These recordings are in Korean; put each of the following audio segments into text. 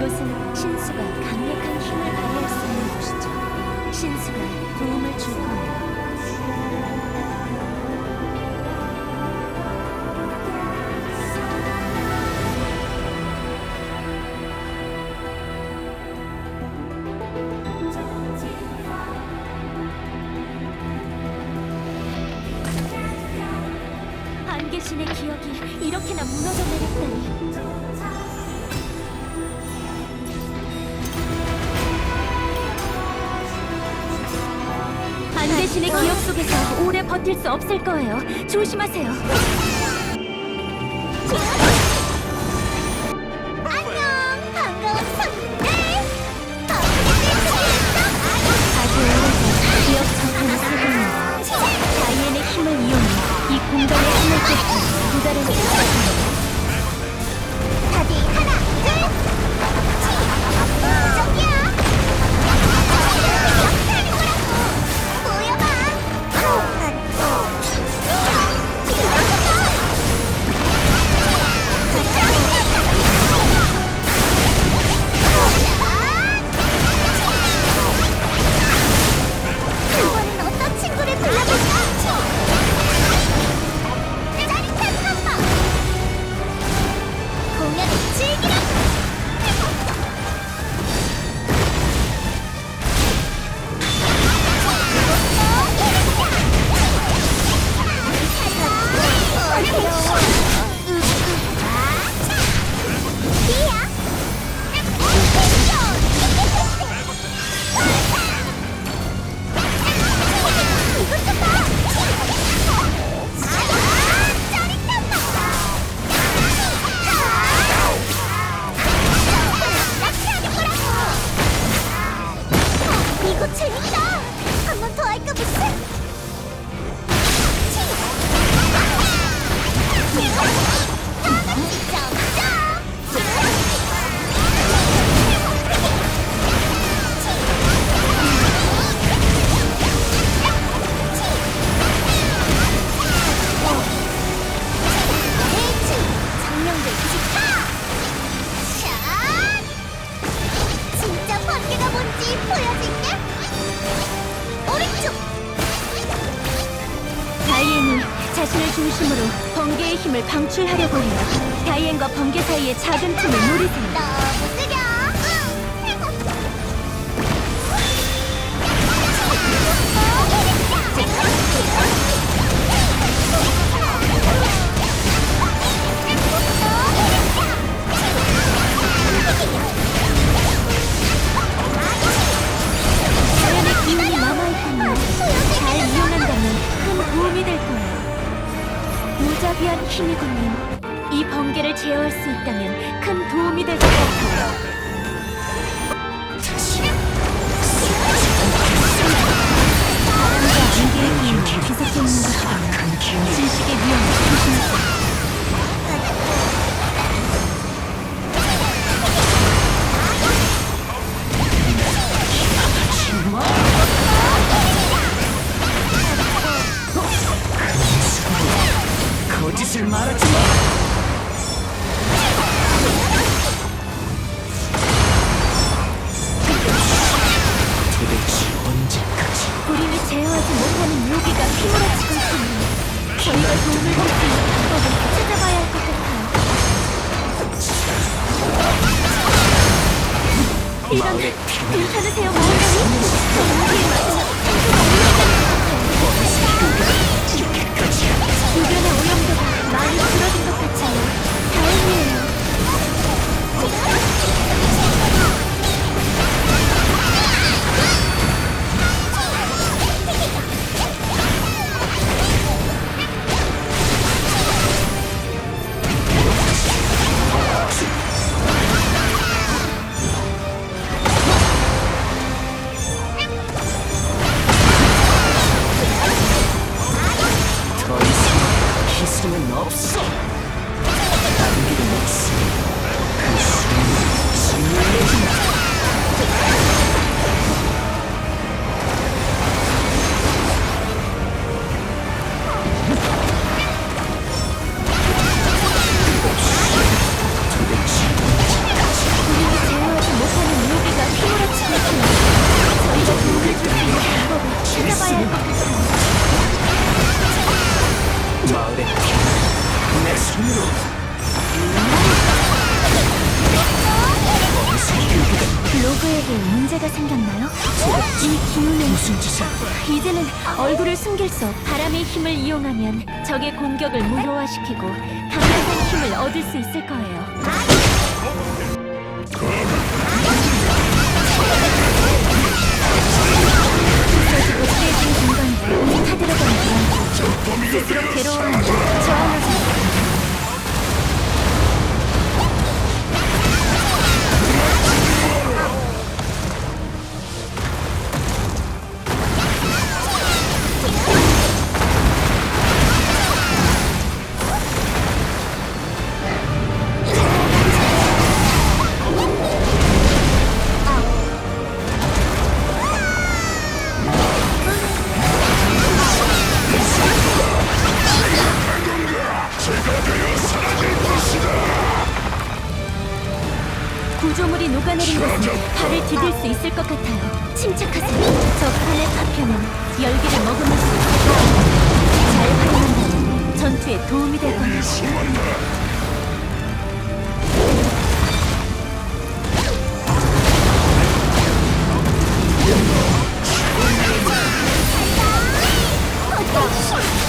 이곳은 신수가 강력한 힘을 발휘할 수 있는 곳이죠. 신수가 도움을 줄 겁니다. 안개신의 기억이 이렇게나 무너져 내렸다니. 안 되시네 기억 속에서 오래 버틸 수 없을 거예요. 조심하세요. にだ 중심으로 번개의 힘을 방출하려고 해요. 다이앤과 번개 사이의 작은 틈을 노리세요. 숨길 수 없. 바람의 힘을 이용하면 적의 공격을 무효화시키고 강력한 힘을 얻을 수 있을 거예요. 부서지고 찢어진 공간을 타들어가는 건 스스로 괴로움을 저항하세 구조물이 녹아내린 것은 발을 디딜 수 있을 것 같아요. 침착하세요. 저 판의 파편은 열기를 머금을 수 있어요. 잘 활용한다면 전투에 도움이 될 겁니다. 주어의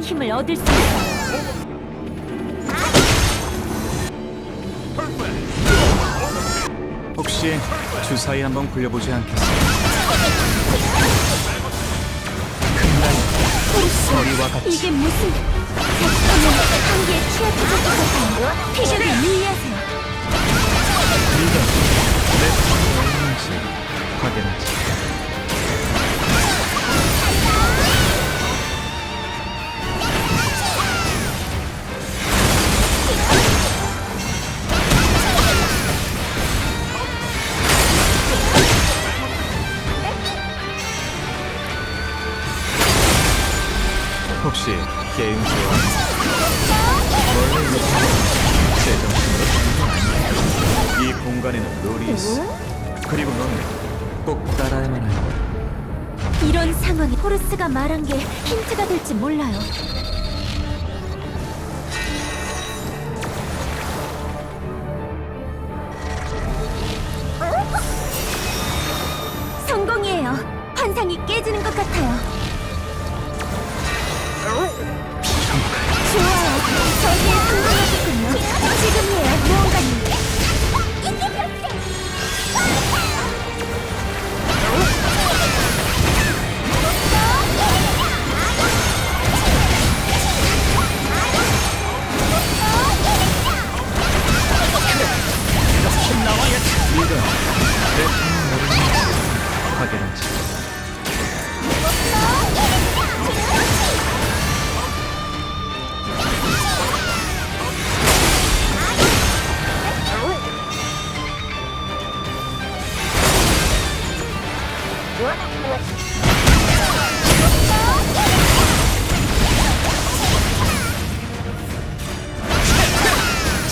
강대한 힘을 얻을 수 있어요. 혹시 주사위 한번 굴려보지 않겠어? 서리와 같이 이게 무슨 작품은 한계에 취약해질 것 같아요. 피격을 유의하세요. 네가 내 편이 얼마인지 확인하지 공간에는 룰이 있어 그리고 넌 꼭 따라야만 해 이런 상황에 호르스가 말한 게 힌트가 될지 몰라요. 확인하지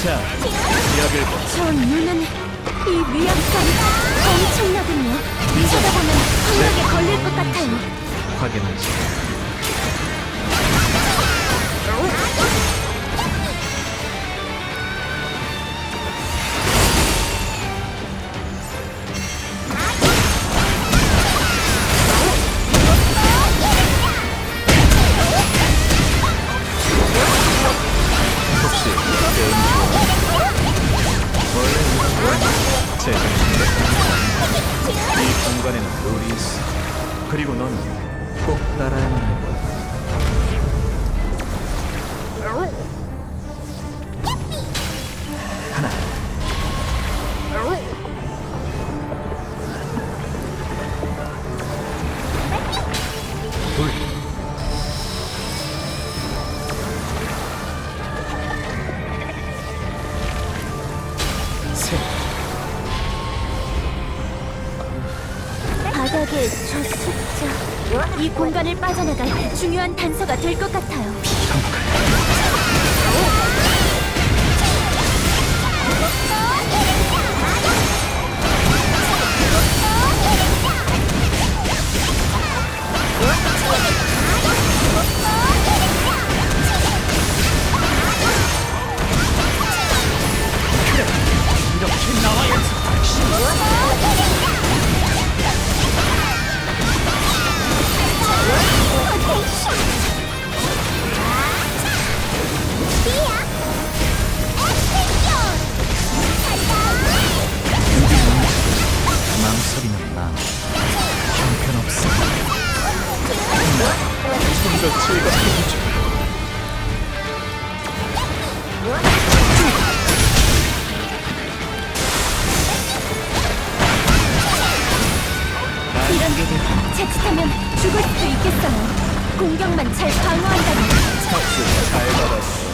자, 여길 봐. 저 눈은 이 위압감이 엄청나군요. 쳐다보면 강력에 걸릴 것 같아요. 확인하지. 이 공간에는 룰이 있어. 그리고 넌 꼭 따라야만 할 거야. 하나, 둘, 공간을 빠져나갈 중요한 단서가 될 것 같아요. 자칫하면 죽을 수도 있겠어요. 공격만 잘 방어한다면 박수 잘 받았어.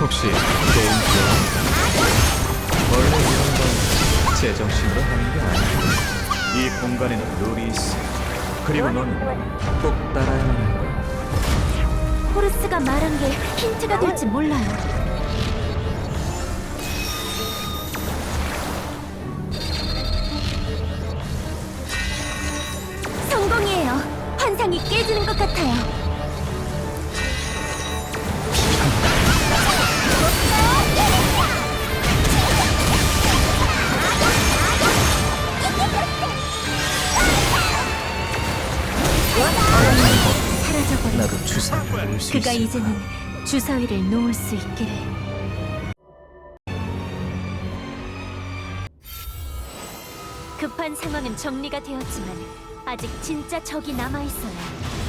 혹시 게임 좋아한다? 원래 이런 건 제정신으로 하는 게 아니야. 이 공간에는 룰이 있어. 그리고 넌꼭 따라야만 할 거야. 호르스가 말한 게 힌트가 될지 몰라요. 사라져버린 나도 주사를 놓을 수 그가. 이제는 주사위를 놓을 수 있기를. 급한 상황은 정리가 되었지만 아직 진짜 적이 남아 있어요.